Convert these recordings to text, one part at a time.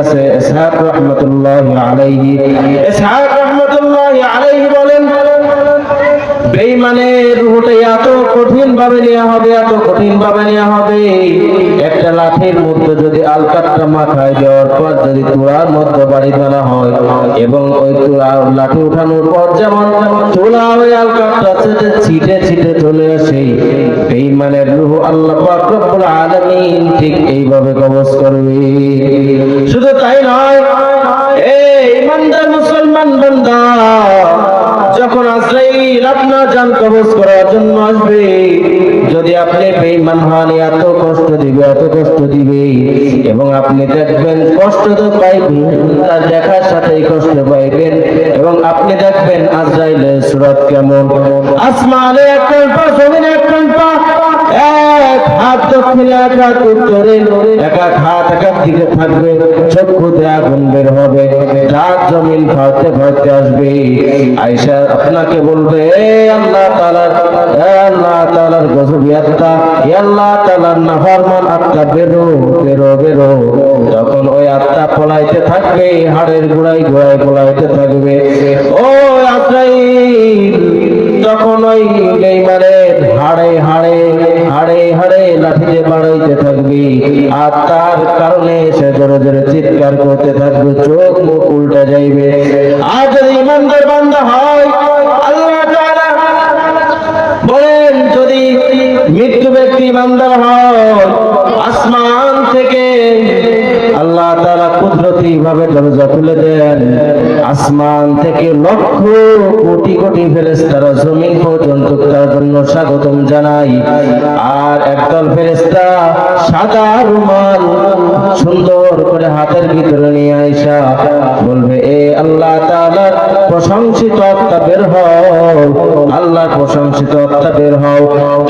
আছে ইসহাক রহমতুল্লাহ আলাইহি। ইসহাক রহমতুল্লাহ আলাইহি বলেন, বেঈমানের রুহটা এত কঠিন ভাবে নেওয়া হবে, এত কঠিন ভাবে নেওয়া হবে। একটা লাঠির মধ্যে যদি আলকাতটা মাথায় দেওয়ার পর যদি তুলার মধ্যে বাড়ি দেওয়া হয় এবং ওই তুলা, লাঠি উঠানোর পর যেমন তুলা ওই আলকাতটা ছিটে ছিটে চলে আসে, বেঈমানের রুহ আল্লাহ পাক রব্বুল আলামিন ঠিক এইভাবে কবজ করবে। মুসলমান বান্দা, যখন আজরাইল আপনার জান কবজ করার জন্য আসবে, যদি আপনি বেঈমান হন, এত কষ্ট দিবে, এত কষ্ট দিবে, এবং আপনি দেখবেন কষ্ট তো পাইবেন, তার দেখার সাথেই কষ্ট পাইবেন, এবং আপনি দেখবেন আজরাইলের সুরত কেমন। আসমানে এক পা জমিনে হাত দক্ষিণে এক হাত উত্তরে এক এক হাত দিকে থাকবে চক্ষুতে আগুন বের হবে। রাত জমিন ফাড়তে ফাড়তে আসবে আয়সা আপনাকে বলবে আল্লাহ তাআলার, এ আল্লাহ তাআলার গজব আত্মা আল্লাহ তাআলার নাফরমান আত্মা, বেরো বেরো বেরো। তখন ওই আত্মা পলাইতে থাকবে, হাড়ের গোড়ায় গোড়ায় পলাইতে থাকবে। ও চিৎকার করতে থাকবে, চোখ মুখ উল্টে যাইবে। আর যদি ইমানদার বান্দা হয়, আল্লাহ বলেন, যদি মৃত্যু ব্যক্তি ইমানদার হয়, আসমান থেকে আল্লাহ তারা কুদরতি ভাবে দরজা খুলে দেন। আসমান থেকে লক্ষ কোটি কোটি ফেরেস্তারা জমিন পর্যন্ত তার জন্য স্বাগতম জানাই। আর একদল ফেরেস্তা সাদা রুমাল সুন্দর করে হাতের ভিতরে নিয়ে আইসা বলবে, এ আল্লাহ তাআলার প্রশংসিত আত্মা বের হও। আল্লাহর প্রশংসিত আত্মা বের হও।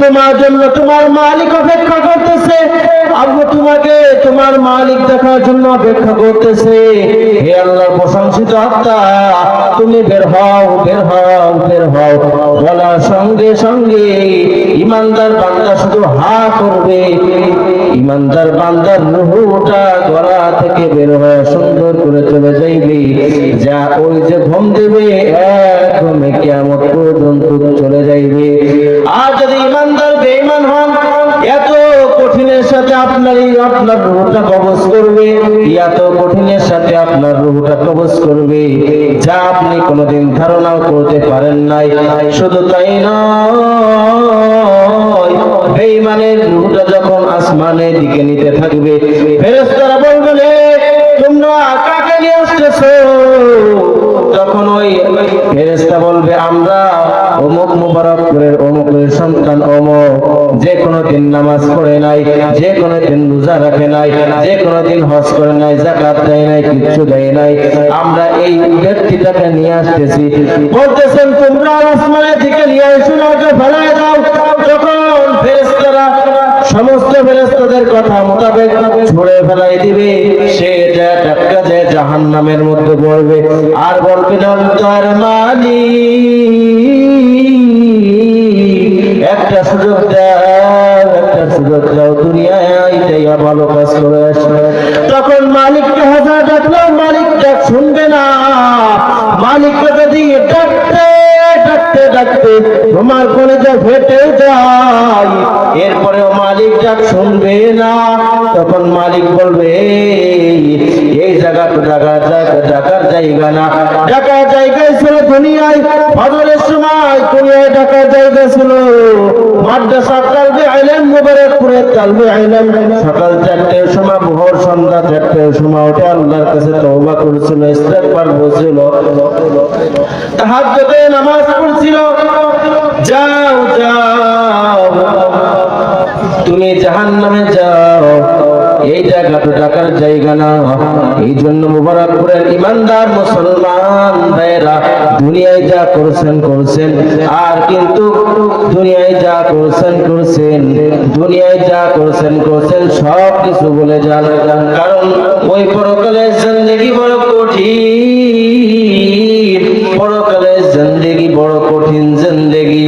তোমার জন্য তোমার মালিক অপেক্ষা করতেছে। আল্লাহ তোমাকে তোমার মালিক দেখার জন্য অপেক্ষা করতেছে। হে আল্লাহর প্রশংসিত আত্মা তুমি বের হও বের হও বের হও। বলার সঙ্গে সঙ্গে ইমানদার বান্দা শুধু হা করবে। ইমানদার বান্দার রুহুটা গলা থেকে বের হয়ে সুন্দর করে চলে যাইবে। যা ওই যে ঘুম দেবে একদমে কিয়ামত পর্যন্ত চলে যাইবে। আর যদি ইমানদার বেঈমান হন, এত কঠিনের সাথে আপনার এই আপনার রুহটা কবজ করবে, এত কঠিনের সাথে আপনার রুহটা কবজ করবে, যা আপনি কোনোদিন ধারণাও করতে পারেন নাই। শুধু তাই নয়, বেঈমানের রুহটা যখন আসমানের দিকে নিতে থাকবে ফেরেশতা বলবে, আমরা অমুক মুবারকপুরের অমুকের সন্তান অমুক। যে কোনো দিন নামাজ পড়ে নাই, যে কোনো দিন রোজা রাখে নাই, যে কোনো দিন হজ করে নাই জাকাত দেয় নাই, কিচ্ছু দেয় নাই। আমরা এই ব্যক্তিটাকে নিয়ে আসতেছি। বলতেছেন, তোমরা আসমানের দিকে নিয়ে এসো ফেলায় দাও। সমস্ত ফেরেশতাদের কথা মোতাবেক ছুড়ে ফেলাই দিবে। সে টাটকা যে জাহান মধ্যে পড়বে। আর বলবে তার একটা সুযোগ দাও, একটা সুযোগ দাও, দুনিয়ায় এইটাই ভালো কাজ করে আসো তখন মালিককে হাজার ডাকলেও মালিক ডাক শুনবে না। মালিককে যদি ডাকতে ডাকতে তোমার কলেজে ফেটে যায়। এরপরেও মালিক ডাক শুনবে না। তখন মালিক বলবে "এই, এই জায়গাটা ডাকার জায়গা ডাকার জায়গা না। ডাকার জায়গায় ছিল দুনিয়ায় ফজরের সময় দুনিয়ায় ডাকার জায়গা ছিল। মাদ্রাসা কালবে আইলেন মুবারকপুরে কালবে আইলেন সকাল চারটের সময় ভোর সন্ধ্যা চারটের সময় উঠে আল্লাহর কাছে তওবা করেছিল ইস্তেগফার বলছিল। তাহাজ্জুদে নামাজ পড়ছিল যাও যাও। তুমি জাহান্নামে যাও। এই জায়গাটা টাকার জায়গা না। এই জন্য মুবারকপুরের ইমানদার মুসলমান ভাইরা দুনিয়ায় যা করছেন করছেন। আর কিন্তু দুনিয়ায় যা করছেন করছেন। দুনিয়ায় যা করছেন করছেন, সব কিছু বলে যান। কারণ ওই পরকালের জিন্দগি বড় কঠিন। পরকালের জিন্দগি বড় কঠিন জিন্দগি।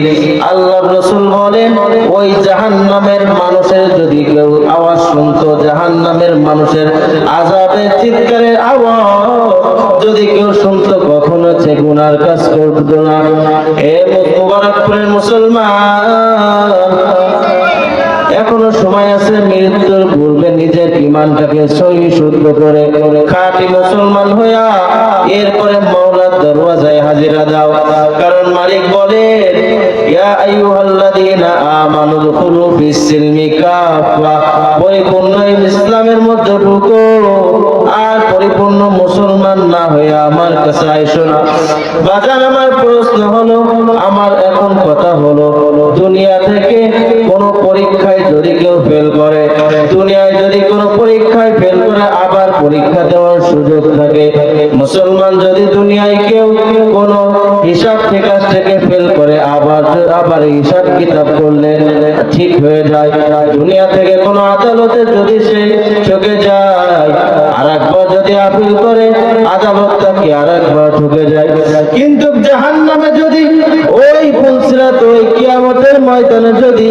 আল্লাহ রসুল বলেন, ওই জাহান্নামের মানুষের যদি কেউ আওয়াজ শুনে শুনতো জাহান নামের মানুষের আজাবের চিৎকারের আওয়াজ যদি কেউ শুনতো, কখনো সে গুনার কাজ করতো না। এ মুবারকপুরের মুসলমান, এখনও সময় আছে মৃত্যুর নিজের ইমানটাকে সহি শুদ্ধ করে খাঁটি মুসলমান হইয়া এরপরে মৌলার দরওয়াজায় হাজিরা দাও। কারণ মালিক বলে ইসলামের মধ্যে ঢুকো, আর পরিপূর্ণ মুসলমান না হয়ে আমার কাছে আইসো না। আমার প্রশ্ন হলো, আমার এখন কথা হলো, দুনিয়া থেকে কোন পরীক্ষায় যদি কেউ ফেল করে দুনিয়ায় যদি কোনো পরীক্ষায় ফেল করে আবার পরীক্ষা দেওয়ার সুযোগ থাকে, মুসলমান যদি দুনিয়ায় কেউ কোনো হিসাব ঠিকাস থেকে ফেল করে আবার আবার হিসাব কিতাব করলে ঠিক হয়ে যায়। দুনিয়া থেকে কোনো আদালতে যদি সে চোখে যায় আর একবার যদি আপিল করে, আদালত তাকে আর একবার ঠকে যায়। কিন্তু জাহান নামে যদি ওই ফুলসিরাত ওই কিয়ামতের ময়দানে যদি